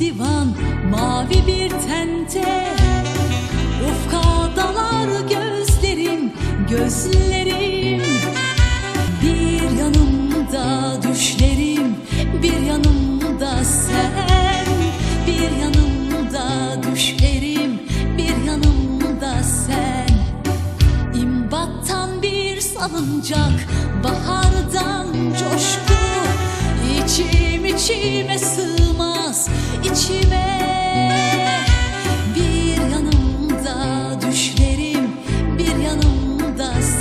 divan mavi bir tente. Ufka dalar gözlerim gözlerim. Bir yanımda düşlerim bir yanımda sen. Bir yanımda düşlerim bir yanımda sen. İmbattan bir salıncak bahardan coşku. İçim içime sığ the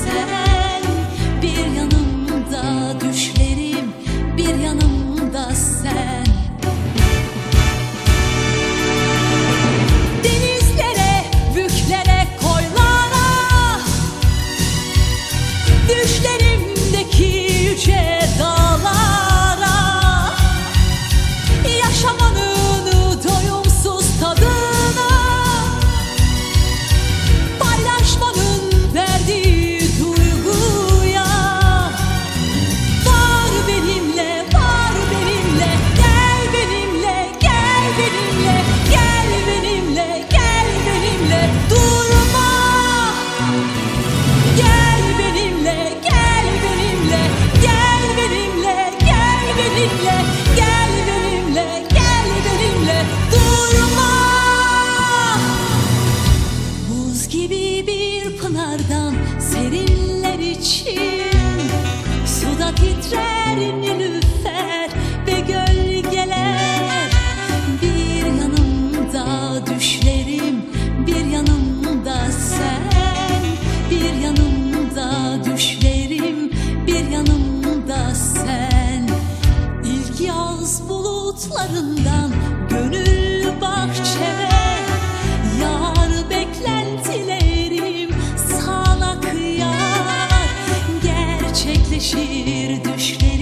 umutlarından gönül bahçeme yar beklentilerim sana kıyar gerçekleşir düşlerim.